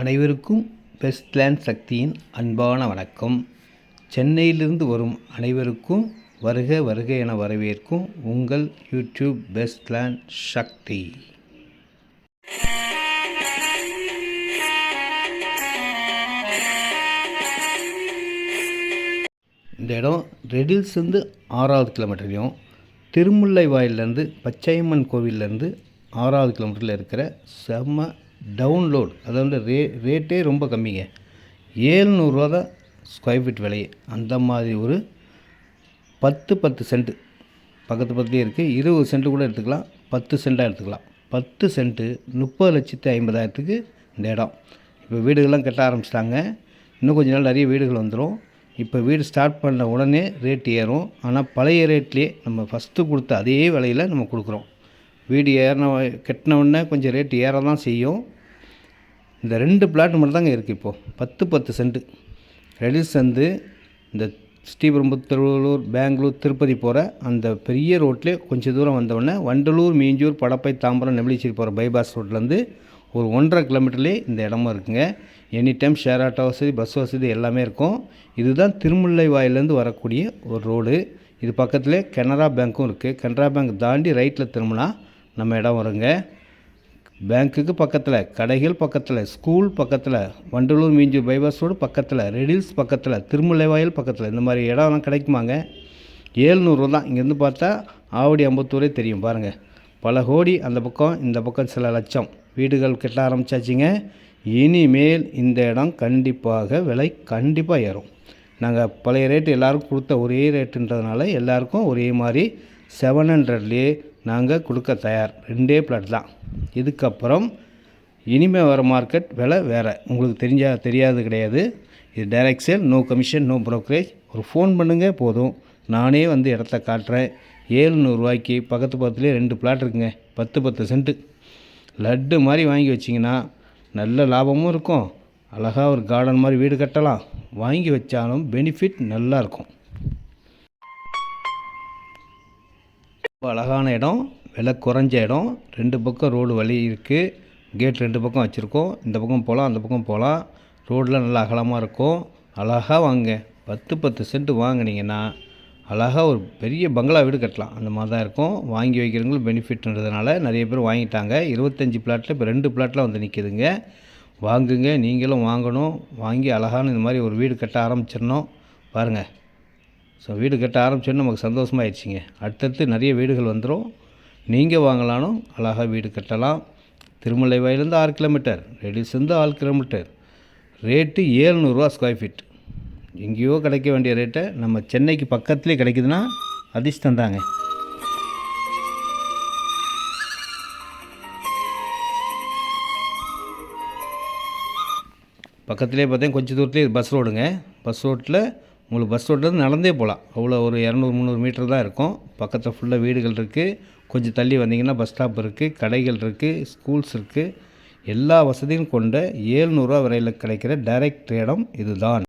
அனைவருக்கும் வெஸ்ட்லேண்ட் சக்தியின் அன்பான வணக்கம். சென்னையிலிருந்து வரும் அனைவருக்கும் வருக வருக என வரவேற்கும் உங்கள் யூடியூப் பெஸ்ட்லேண்ட் சக்தி. இந்த இடம் ரெடில்ஸ்லேருந்து ஆறாவது கிலோமீட்டர்லையும் திருமுல்லை வாயிலேருந்து பச்சையம்மன் கோவிலேருந்து ஆறாவது கிலோமீட்டரில் இருக்கிற செம்ம டவுன்லோட் அதாவது ரே ரேட்டே ரொம்ப கம்மிங்க. ஏழ்நூறுவா தான் ஸ்கொயர் ஃபீட் விலையே. அந்த மாதிரி ஒரு பத்து பத்து சென்ட்டு பக்கத்து பக்கத்துலேயே இருக்குது இருபது சென்ட்டு கூட எடுத்துக்கலாம். பத்து சென்ட்டாக எடுத்துக்கலாம். பத்து சென்ட்டு முப்பது லட்சத்து ஐம்பதாயிரத்துக்கு இந்த இடம். இப்போ வீடுகள்லாம் கட்ட ஆரம்பிச்சிட்டாங்க. இன்னும் கொஞ்ச நாள் நிறைய வீடுகள் வந்துடும் இப்போ வீடு ஸ்டார்ட் பண்ண உடனே ரேட் ஏறும். ஆனால் பழைய ரேட்லேயே நம்ம ஃபஸ்ட்டு கொடுத்த அதே விலையில் நம்ம கொடுக்குறோம். வீடு ஏறின கட்டினவுடனே கொஞ்சம் ரேட் ஏற தான் செய்யும். இந்த ரெண்டு பிளாட் மட்டும் தாங்க இருக்குது இப்போது பத்து பத்து சென்ட்டு ரெடில்ஸ் வந்து இந்த ஸ்ரீபெரும்புத்தூர் திருவள்ளூர் பெங்களூர் திருப்பதி போகிற அந்த பெரிய ரோட்லேயே கொஞ்சம் தூரம் வந்தவுடனே வண்டலூர் மீஞ்சூர் படப்பை தாம்பரம் நெமிலிச்சேரி போகிற பைபாஸ் ரோட்லேருந்து ஒரு ஒன்றரை கிலோமீட்டர்லேயே இந்த இடமும் இருக்குங்க. எனி டைம் ஷேர் ஆட்டோ வசதி பஸ் வசதி எல்லாமே இருக்கும். இதுதான் திருமுல்லை வாயிலேருந்து வரக்கூடிய ஒரு ரோடு இது பக்கத்துலேயே கனரா பேங்க்கும் இருக்குது கனரா பேங்க் தாண்டி ரைட்டில் திரும்பினா நம்ம இடம் வருங்க. பேங்க்குக்கு பக்கத்தில் கடைகள் பக்கத்தில் ஸ்கூல் பக்கத்தில் வண்டலூர் மீஞ்சூர் பைபாஸ் ரோடு பக்கத்தில் ரெடில்ஸ் பக்கத்தில் திருமலைவாயில் பக்கத்தில் இந்த மாதிரி இடம்லாம் கிடைக்குமாங்க. ஏழ்நூறுவா தான். இங்கேருந்து பார்த்தா ஆவடி அம்பத்தூரே தெரியும். பாருங்கள் பல கோடி அந்த பக்கம் இந்த பக்கம் சில லட்சம். வீடுகள் கட்ட ஆரம்பிச்சாச்சுங்க. இனிமேல் இந்த இடம் கண்டிப்பாக விலை கண்டிப்பாக ஏறும். நாங்கள் பழைய ரேட்டு எல்லாருக்கும் கொடுத்த ஒரே ரேட்டுன்றதுனால எல்லாருக்கும் ஒரே மாதிரி செவன் ஹண்ட்ரட்லேயே நாங்கள் கொடுக்க தயார். ரெண்டே பிளாட் தான். இதுக்கப்புறம் இனிமேல் வர மார்க்கெட் விலை வேறு. உங்களுக்கு தெரிஞ்சா தெரியாது கிடையாது. இது direct sale no commission no brokerage ஒரு ஃபோன் பண்ணுங்கள் போதும். நானே வந்து இடத்த காட்டுறேன். ஏழ்நூறுவாய்க்கு பக்கத்து பக்கத்துலேயே ரெண்டு பிளாட் இருக்குங்க. பத்து பத்து சென்ட்டு லட்டு மாதிரி வாங்கி வச்சிங்கன்னா நல்ல லாபமும் இருக்கும். அழகாக ஒரு கார்டன் மாதிரி வீடு கட்டலாம். வாங்கி வச்சாலும் பெனிஃபிட் நல்லாயிருக்கும் ரொம்ப அழகான இடம் விலை குறைஞ்ச இடம். ரெண்டு பக்கம் ரோடு வழி இருக்குது கேட் ரெண்டு பக்கம் வச்சுருக்கோம். இந்த பக்கம் போகலாம் அந்த பக்கம் போகலாம் ரோடெலாம் நல்லா அகலமாக இருக்கும். அழகாக வாங்க. பத்து பத்து சென்ட் வாங்கினீங்கன்னா அழகாக ஒரு பெரிய பங்களா வீடு கட்டலாம். அந்த மாதிரி தான் இருக்கும். வாங்கி வைக்கிறவங்களும் பெனிஃபிட்ன்றதுனால நிறைய பேர் வாங்கிட்டாங்க. இருபத்தஞ்சி பிளாட்டில் இப்போ ரெண்டு பிளாட்டில் வந்து நிற்கிதுங்க வாங்குங்க. நீங்களும் வாங்கணும். வாங்கி அழகான இந்த மாதிரி ஒரு வீடு கட்ட ஆரம்பிச்சிடணும். பாருங்கள் ஸோ வீடு கட்ட ஆரம்பிச்சோன்னு நமக்கு சந்தோஷமாயிடுச்சிங்க அடுத்தடுத்து நிறைய வீடுகள் வந்துடும் நீங்கள் வாங்கலானும் அழகாக வீடு கட்டலாம். திருமலை வாயிலேருந்து ஆறு கிலோமீட்டர் ரெடிஸ்லேருந்து ஆறு கிலோமீட்டர். ரேட்டு ஏழ்நூறுவா ஸ்கொயர் ஃபீட் எங்கேயோ கிடைக்க வேண்டிய ரேட்டை நம்ம சென்னைக்கு பக்கத்துலேயே கிடைக்குதுன்னா அதிர்ஷ்டம் தாங்க பக்கத்துலேயே பார்த்தீங்க கொஞ்சம் தூரத்துலேயே பஸ் ரோடுங்க. பஸ் ரோட்டில் உங்களுக்கு பஸ் ஓட்டுறது நடந்தே போகலாம். அவ்வளோ ஒரு இரநூறு முந்நூறு மீட்டர் தான் இருக்கும். பக்கத்தில் ஃபுல்லாக வீடுகள் இருக்குது கொஞ்சம் தள்ளி வந்தீங்கன்னா பஸ் ஸ்டாப் இருக்குது கடைகள் இருக்குது ஸ்கூல்ஸ் இருக்குது எல்லா வசதியும் கொண்ட ஏழ்நூறுவா வரையில் கிடைக்கிற டைரக்ட் இடம் இதுதான்.